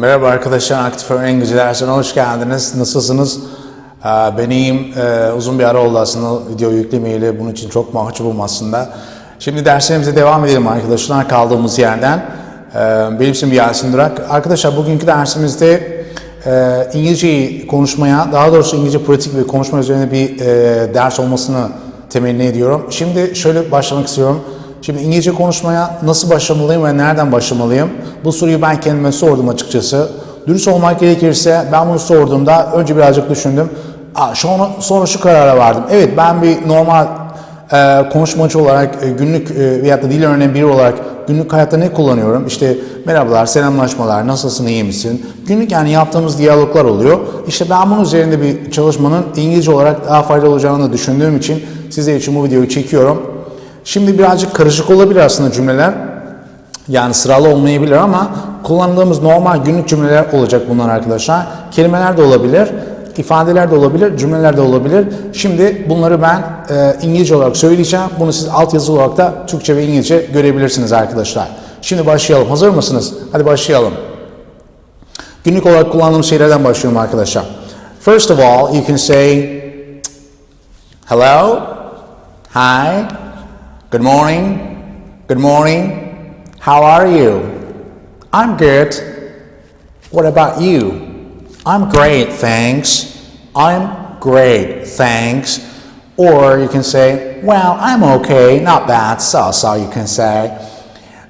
Merhaba arkadaşlar, Aktif Öğren İngilizce dersine hoş geldiniz. Nasılsınız? Ee, Ben iyiyim. Ee, Uzun bir ara oldu aslında video yüklemeyeli. Bunun için çok mahcubum aslında. Şimdi derslerimize devam edelim arkadaşlar kaldığımız yerden. Ee, Benim ismim Yasin Durak. Arkadaşlar bugünkü dersimizde e, İngilizceyi konuşmaya, daha doğrusu İngilizce pratik ve konuşma üzerine bir e, ders olmasını temenni ediyorum. Şimdi şöyle başlamak istiyorum. Şimdi İngilizce konuşmaya nasıl başlamalıyım ve nereden başlamalıyım? Bu soruyu ben kendime sordum açıkçası. Dürüst olmak gerekirse ben bunu sorduğumda önce birazcık düşündüm. Sonra, sonra şu karara vardım. Evet ben bir normal e, konuşmacı olarak e, günlük e, veyahut da dil öğrenen biri olarak günlük hayatta ne kullanıyorum? İşte merhabalar, selamlaşmalar, nasılsın, iyi misin? Günlük yani yaptığımız diyaloglar oluyor. İşte ben bunun üzerinde bir çalışmanın İngilizce olarak daha faydalı olacağını düşündüğüm için sizler için bu videoyu çekiyorum. Şimdi birazcık karışık olabilir aslında cümleler. Yani sıralı olmayabilir ama kullandığımız normal günlük cümleler olacak bunlar arkadaşlar. Kelimeler de olabilir, ifadeler de olabilir, cümleler de olabilir. Şimdi bunları ben e, İngilizce olarak söyleyeceğim. Bunu siz altyazı olarak da Türkçe ve İngilizce görebilirsiniz arkadaşlar. Şimdi başlayalım. Hazır mısınız? Hadi başlayalım. Günlük olarak kullandığımız şeylerden başlıyorum arkadaşlar. First of all, you can say hello, hi, Good morning. Good morning. How are you? I'm good. What about you? I'm great, thanks. I'm great, thanks. Or you can say, well, I'm okay, not bad, so so you can say.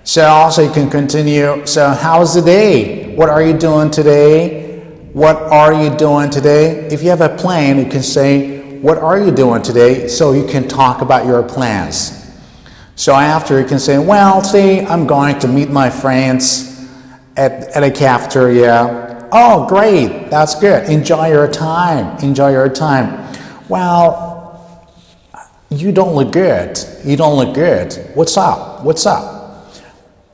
So also you can continue. So how's the day? What are you doing today? What are you doing today? If you have a plan, you can say, what are you doing today? So you can talk about your plans. So after you can say, well, see, I'm going to meet my friends at, at a cafeteria. Oh, great, that's good. Enjoy your time. Enjoy your time. Well, you don't look good. You don't look good. What's up? What's up?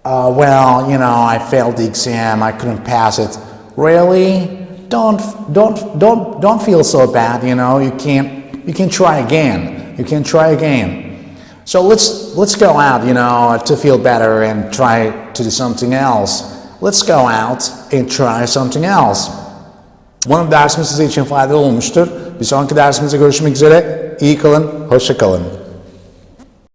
Uh, well, you know, I failed the exam. I couldn't pass it. Really? Don't, don't, don't, don't feel so bad. You know, you can't, you can try again. You can try again. So let's let's go out, you know, to feel better and try to do something else. Let's go out and try something else. Umarım dersimiz size için faydalı olmuştur. Bir sonraki dersimizde görüşmek üzere. İyi kalın, hoşça kalın.